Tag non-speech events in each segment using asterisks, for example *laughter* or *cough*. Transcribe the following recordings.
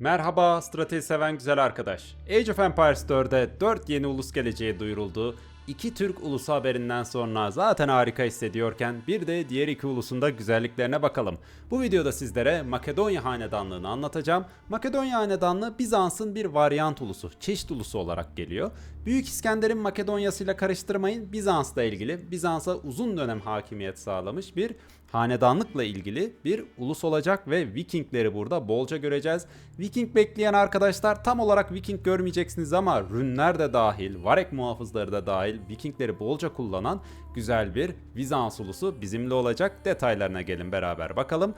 Merhaba strateji seven güzel arkadaş. Age of Empires 4'de 4 yeni ulus geleceği duyuruldu. İki Türk ulusu haberinden sonra zaten harika hissediyorken bir de diğer iki ulusun da güzelliklerine bakalım. Bu videoda sizlere Makedonya Hanedanlığı'nı anlatacağım. Makedonya Hanedanlığı Bizans'ın bir varyant ulusu, çeşit ulusu olarak geliyor. Büyük İskender'in Makedonya'sıyla karıştırmayın. Bizans'la ilgili, Bizans'a uzun dönem hakimiyet sağlamış bir hanedanlıkla ilgili bir ulus olacak ve Vikingleri burada bolca göreceğiz. Viking bekleyen arkadaşlar tam olarak Viking görmeyeceksiniz ama rünler de dahil, Varek muhafızları da dahil Vikingleri bolca kullanan güzel bir Bizans ulusu bizimle olacak. Detaylarına gelin beraber bakalım.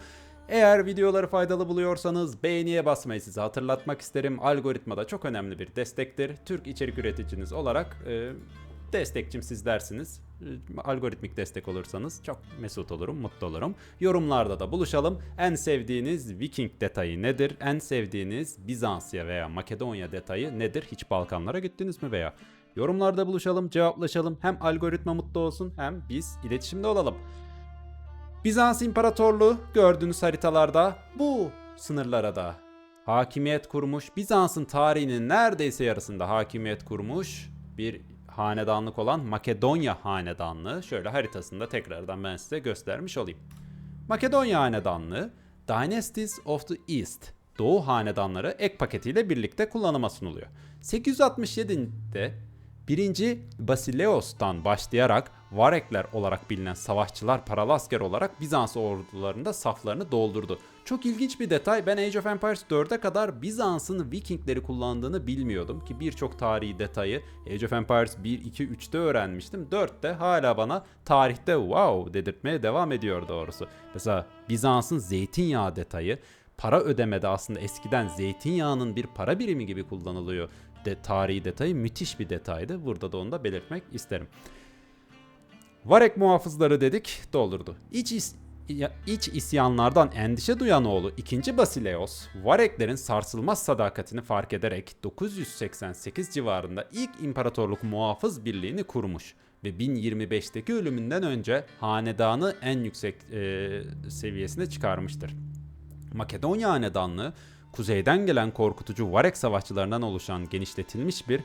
Eğer videoları faydalı buluyorsanız beğeniye basmayı size hatırlatmak isterim. Algoritma da çok önemli bir destektir. Türk içerik üreticiniz olarak e, destekçim sizlersiniz. E, Algoritmik destek olursanız çok mesut olurum, mutlu olurum. Yorumlarda da buluşalım. En sevdiğiniz Viking detayı nedir? En sevdiğiniz Bizansya veya Makedonya detayı nedir? Hiç Balkanlara gittiniz mi veya? Yorumlarda buluşalım, cevaplaşalım. Hem algoritma mutlu olsun hem biz iletişimde olalım. Bizans İmparatorluğu gördüğünüz haritalarda bu sınırlara da hakimiyet kurmuş. Bizans'ın tarihinin neredeyse yarısında hakimiyet kurmuş bir hanedanlık olan Makedonya Hanedanlığı. Şöyle haritasında tekrardan ben size göstermiş olayım. Makedonya Hanedanlığı Dynasties of the East Doğu hanedanları ek paketiyle birlikte kullanıma sunuluyor. 867'de 1. Basileos'tan başlayarak Varekler olarak bilinen savaşçılar paralı asker olarak Bizans ordularında saflarını doldurdu. Çok ilginç bir detay. Ben Age of Empires 4'e kadar Bizans'ın Vikingleri kullandığını bilmiyordum ki birçok tarihi detayı Age of Empires 1, 2, 3'te öğrenmiştim. 4'te hala bana tarihte wow dedirtmeye devam ediyor doğrusu. Mesela Bizans'ın zeytinyağı detayı para ödemede aslında eskiden zeytinyağının bir para birimi gibi kullanılıyor. De, tarihi detayı müthiş bir detaydı. Burada da onu da belirtmek isterim. Varek muhafızları dedik doldurdu. İç, iç isyanlardan endişe duyan oğlu 2. Basileos, Vareklerin sarsılmaz sadakatini fark ederek 988 civarında ilk imparatorluk muhafız birliğini kurmuş ve 1025'teki ölümünden önce hanedanı en yüksek e, seviyesine çıkarmıştır. Makedonya Hanedanlığı kuzeyden gelen korkutucu Varek savaşçılarından oluşan genişletilmiş bir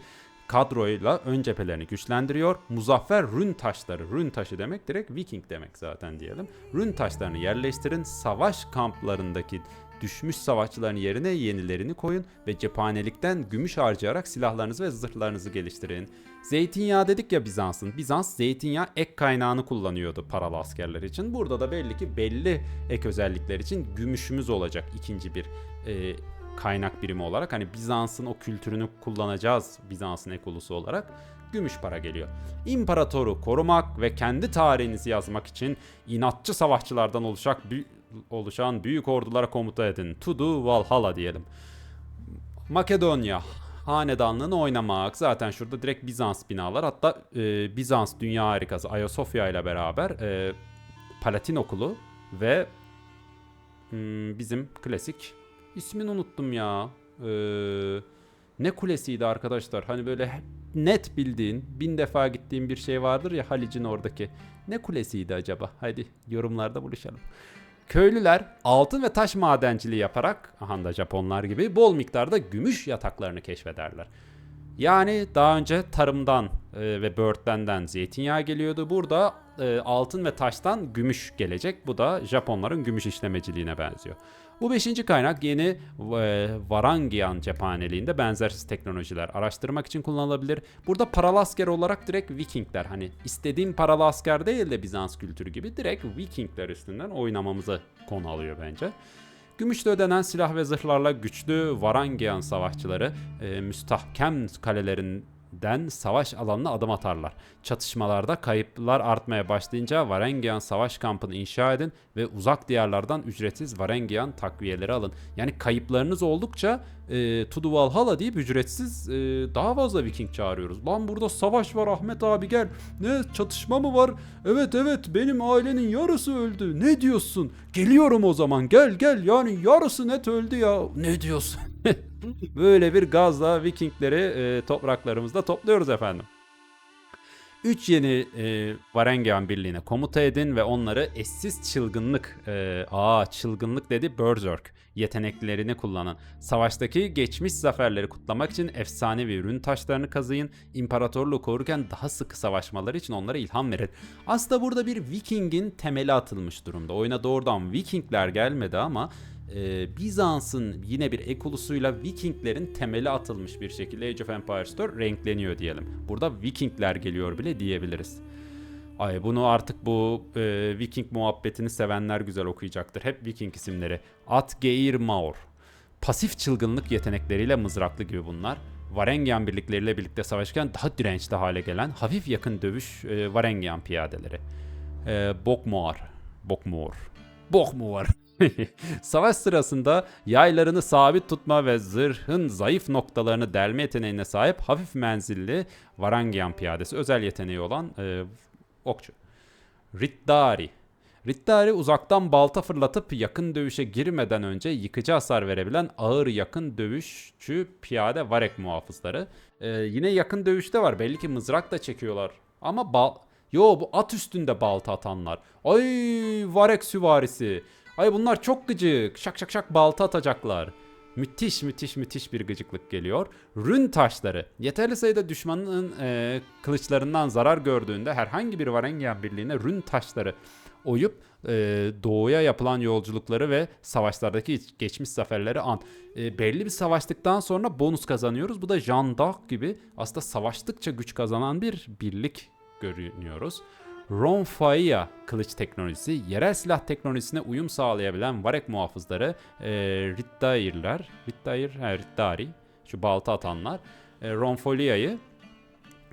kadroyla ön cephelerini güçlendiriyor. Muzaffer rün taşları, rün taşı demek direkt Viking demek zaten diyelim. Rün taşlarını yerleştirin, savaş kamplarındaki düşmüş savaşçıların yerine yenilerini koyun ve cephanelikten gümüş harcayarak silahlarınızı ve zırhlarınızı geliştirin. Zeytinyağı dedik ya Bizans'ın. Bizans zeytinyağı ek kaynağını kullanıyordu paralı askerler için. Burada da belli ki belli ek özellikler için gümüşümüz olacak ikinci bir e, kaynak birimi olarak. Hani Bizans'ın o kültürünü kullanacağız Bizans'ın ek ulusu olarak. Gümüş para geliyor. İmparatoru korumak ve kendi tarihinizi yazmak için inatçı savaşçılardan oluşak bü- oluşan büyük ordulara komuta edin. To do Valhalla diyelim. Makedonya hanedanlığını oynamak. Zaten şurada direkt Bizans binalar. Hatta e, Bizans dünya harikası Ayasofya ile beraber e, Palatin okulu ve hmm, bizim klasik ismini unuttum ya. E, ne kulesiydi arkadaşlar? Hani böyle net bildiğin, bin defa gittiğin bir şey vardır ya Halic'in oradaki. Ne kulesiydi acaba? Hadi yorumlarda buluşalım. Köylüler altın ve taş madenciliği yaparak, aha da Japonlar gibi bol miktarda gümüş yataklarını keşfederler. Yani daha önce tarımdan e, ve böğürtlenden zeytinyağı geliyordu. Burada e, altın ve taştan gümüş gelecek. Bu da Japonların gümüş işlemeciliğine benziyor. Bu beşinci kaynak yeni e, Varangian cephaneliğinde benzersiz teknolojiler araştırmak için kullanılabilir. Burada paralı asker olarak direkt Vikingler hani istediğim paralı asker değil de Bizans kültürü gibi direkt Vikingler üstünden oynamamızı konu alıyor bence. Gümüşle ödenen silah ve zırhlarla güçlü Varangian savaşçıları e, müstahkem kalelerinden savaş alanına adım atarlar. Çatışmalarda kayıplar artmaya başlayınca Varangian savaş kampını inşa edin ve uzak diyarlardan ücretsiz Varangian takviyeleri alın. Yani kayıplarınız oldukça e, To the Valhalla deyip ücretsiz e, daha fazla Viking çağırıyoruz. Lan burada savaş var Ahmet abi gel. Ne çatışma mı var? Evet evet benim ailenin yarısı öldü. Ne diyorsun? Geliyorum o zaman gel gel yani yarısı net öldü ya. Ne diyorsun? Böyle bir gazla Vikingleri e, topraklarımızda topluyoruz efendim. 3 yeni e, Varangian birliğine komuta edin ve onları eşsiz çılgınlık, e, aa çılgınlık dedi Berserk yeteneklerini kullanın. Savaştaki geçmiş zaferleri kutlamak için efsanevi ürün taşlarını kazıyın. İmparatorluğu korurken daha sıkı savaşmaları için onlara ilham verin. Aslında burada bir Viking'in temeli atılmış durumda. Oyuna doğrudan Vikingler gelmedi ama e, Bizans'ın yine bir ek ulusuyla Vikinglerin temeli atılmış bir şekilde Age of Empires 4 renkleniyor diyelim. Burada Vikingler geliyor bile diyebiliriz. Ay bunu artık bu e, Viking muhabbetini sevenler güzel okuyacaktır. Hep Viking isimleri. Atgeir Maor. Pasif çılgınlık yetenekleriyle mızraklı gibi bunlar. Varengian birlikleriyle birlikte savaşırken daha dirençli hale gelen hafif yakın dövüş e, Varengian piyadeleri. E, Bokmoor. Bokmoor. Bokmoor. *laughs* Savaş sırasında yaylarını sabit tutma ve zırhın zayıf noktalarını delme yeteneğine sahip hafif menzilli Varangian piyadesi özel yeteneği olan e, okçu. Riddari. Riddari uzaktan balta fırlatıp yakın dövüşe girmeden önce yıkıcı hasar verebilen ağır yakın dövüşçü piyade varek muhafızları. E, yine yakın dövüşte var. Belli ki mızrak da çekiyorlar. Ama bal... Yo bu at üstünde balta atanlar. Ay varek süvarisi. Ay bunlar çok gıcık. Şak şak şak balta atacaklar. Müthiş müthiş müthiş bir gıcıklık geliyor. Rün taşları. Yeterli sayıda düşmanın e, kılıçlarından zarar gördüğünde herhangi bir Varangian birliğine rün taşları oyup e, doğuya yapılan yolculukları ve savaşlardaki geçmiş zaferleri an. E, belli bir savaştıktan sonra bonus kazanıyoruz. Bu da Jean d'Arc gibi aslında savaştıkça güç kazanan bir birlik görünüyoruz. Ronfaia kılıç teknolojisi, yerel silah teknolojisine uyum sağlayabilen Varek muhafızları, e, Rittairler, Rittair, he, Rittari, şu balta atanlar, e, Ronfolia'yı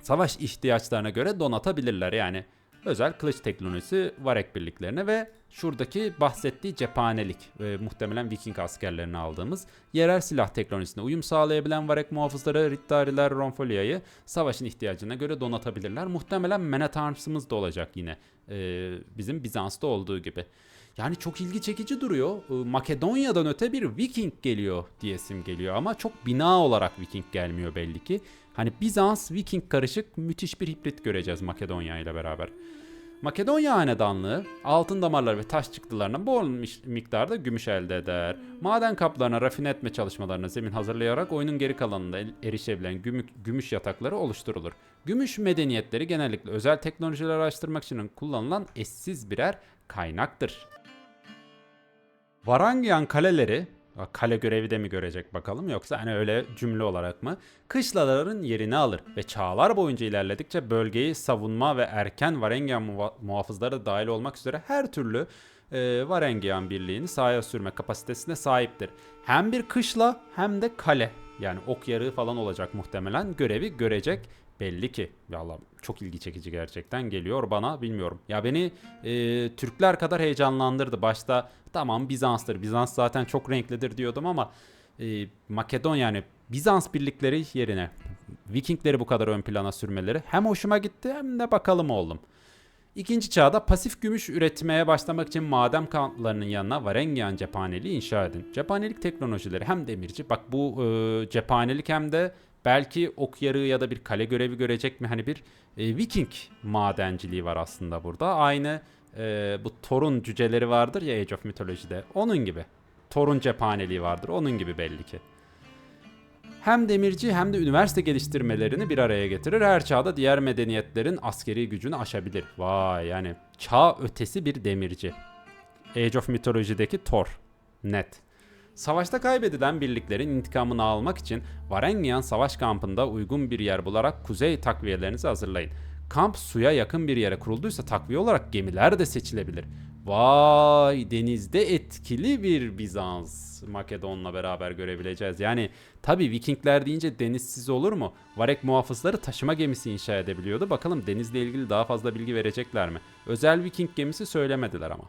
savaş ihtiyaçlarına göre donatabilirler. Yani özel kılıç teknolojisi Varek birliklerine ve şuradaki bahsettiği cephanelik e, muhtemelen Viking askerlerini aldığımız yerel silah teknolojisine uyum sağlayabilen Varek muhafızları Rittariler Ronfolia'yı savaşın ihtiyacına göre donatabilirler. Muhtemelen Menet Arms'ımız da olacak yine e, bizim Bizans'ta olduğu gibi. Yani çok ilgi çekici duruyor. Makedonya'dan öte bir Viking geliyor diyesim geliyor ama çok bina olarak Viking gelmiyor belli ki. Hani Bizans Viking karışık müthiş bir hibrit göreceğiz Makedonya ile beraber. Makedonya hanedanlığı altın damarları ve taş çıktılarından bol miktarda gümüş elde eder. Maden kaplarına rafine etme çalışmalarına zemin hazırlayarak oyunun geri kalanında erişebilen gümüş, gümüş yatakları oluşturulur. Gümüş medeniyetleri genellikle özel teknolojiler araştırmak için kullanılan eşsiz birer kaynaktır. Varangian kaleleri kale görevi de mi görecek bakalım yoksa hani öyle cümle olarak mı? Kışlaların yerini alır ve çağlar boyunca ilerledikçe bölgeyi savunma ve erken Varangian muhafızları dahil olmak üzere her türlü e, birliğini sahaya sürme kapasitesine sahiptir. Hem bir kışla hem de kale yani ok yarığı falan olacak muhtemelen görevi görecek belli ki. Valla çok ilgi çekici gerçekten geliyor bana bilmiyorum. Ya beni e, Türkler kadar heyecanlandırdı. Başta tamam Bizans'tır. Bizans zaten çok renklidir diyordum ama e, Makedon yani Bizans birlikleri yerine Vikingleri bu kadar ön plana sürmeleri hem hoşuma gitti hem de bakalım oldum. İkinci çağda pasif gümüş üretmeye başlamak için maden kamplarının yanına Varengian cephaneliği inşa edin. Cephanelik teknolojileri hem demirci, bak bu e, cephanelik hem de belki ok yarığı ya da bir kale görevi görecek mi? Hani bir e, Viking madenciliği var aslında burada. Aynı e, bu Thor'un cüceleri vardır ya Age of Mythology'de. Onun gibi. Thor'un cephaneliği vardır. Onun gibi belli ki. Hem demirci hem de üniversite geliştirmelerini bir araya getirir. Her çağda diğer medeniyetlerin askeri gücünü aşabilir. Vay yani çağ ötesi bir demirci. Age of Mythology'deki Thor. Net. Savaşta kaybedilen birliklerin intikamını almak için Varangian savaş kampında uygun bir yer bularak kuzey takviyelerinizi hazırlayın. Kamp suya yakın bir yere kurulduysa takviye olarak gemiler de seçilebilir. Vay denizde etkili bir Bizans Makedon'la beraber görebileceğiz. Yani tabi Vikingler deyince denizsiz olur mu? Varek muhafızları taşıma gemisi inşa edebiliyordu. Bakalım denizle ilgili daha fazla bilgi verecekler mi? Özel Viking gemisi söylemediler ama.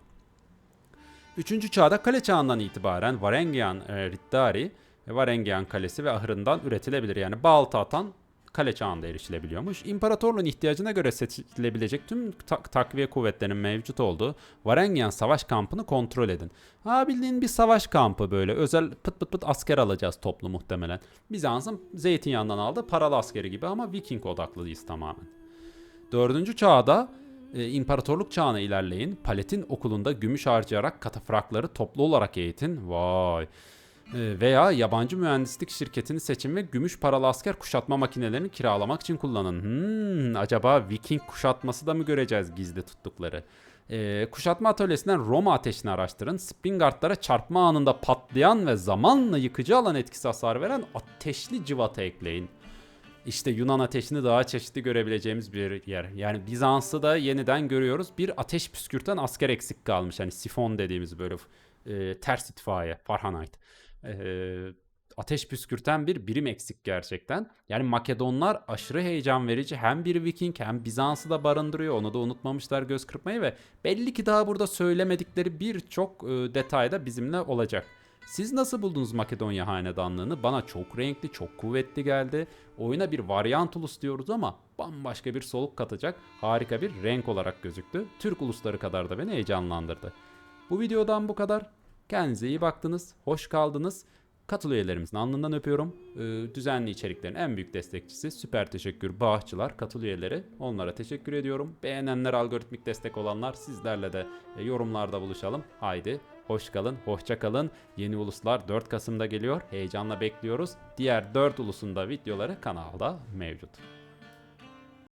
3. çağda kale çağından itibaren Varangian e, Riddari, Varangian kalesi ve ahırından üretilebilir. Yani balta atan kale çağında erişilebiliyormuş. İmparatorluğun ihtiyacına göre seçilebilecek tüm tak- takviye kuvvetlerinin mevcut olduğu Varangian savaş kampını kontrol edin. Ha bildiğin bir savaş kampı böyle özel pıt pıt pıt asker alacağız toplu muhtemelen. Bizans'ın zeytinyağından aldığı paralı askeri gibi ama Viking odaklıyız tamamen. Dördüncü çağda e, imparatorluk çağına ilerleyin. Paletin okulunda gümüş harcayarak katafrakları toplu olarak eğitin. Vay. E, veya yabancı mühendislik şirketini seçin ve gümüş paralı asker kuşatma makinelerini kiralamak için kullanın. Hmm, acaba Viking kuşatması da mı göreceğiz gizli tuttukları? E, kuşatma atölyesinden Roma ateşini araştırın. Springardlara çarpma anında patlayan ve zamanla yıkıcı alan etkisi hasar veren ateşli cıvata ekleyin. İşte Yunan ateşini daha çeşitli görebileceğimiz bir yer. Yani Bizans'ı da yeniden görüyoruz. Bir ateş püskürten asker eksik kalmış. Hani sifon dediğimiz böyle e, ters itfaiye, Fahrenheit. E, ateş püskürten bir birim eksik gerçekten. Yani Makedonlar aşırı heyecan verici. Hem bir Viking hem Bizans'ı da barındırıyor. Onu da unutmamışlar göz kırpmayı ve belli ki daha burada söylemedikleri birçok e, detay da bizimle olacak. Siz nasıl buldunuz Makedonya hanedanlığını? Bana çok renkli, çok kuvvetli geldi. Oyuna bir varyant ulus diyoruz ama bambaşka bir soluk katacak harika bir renk olarak gözüktü. Türk ulusları kadar da beni heyecanlandırdı. Bu videodan bu kadar. Kendinize iyi baktınız, hoş kaldınız. Katıl üyelerimizin alnından öpüyorum. Ee, düzenli içeriklerin en büyük destekçisi süper teşekkür bağışçılar, katıl üyeleri. Onlara teşekkür ediyorum. Beğenenler, algoritmik destek olanlar sizlerle de e, yorumlarda buluşalım. Haydi hoş kalın, hoşça kalın. Yeni uluslar 4 Kasım'da geliyor. Heyecanla bekliyoruz. Diğer 4 ulusun da videoları kanalda mevcut.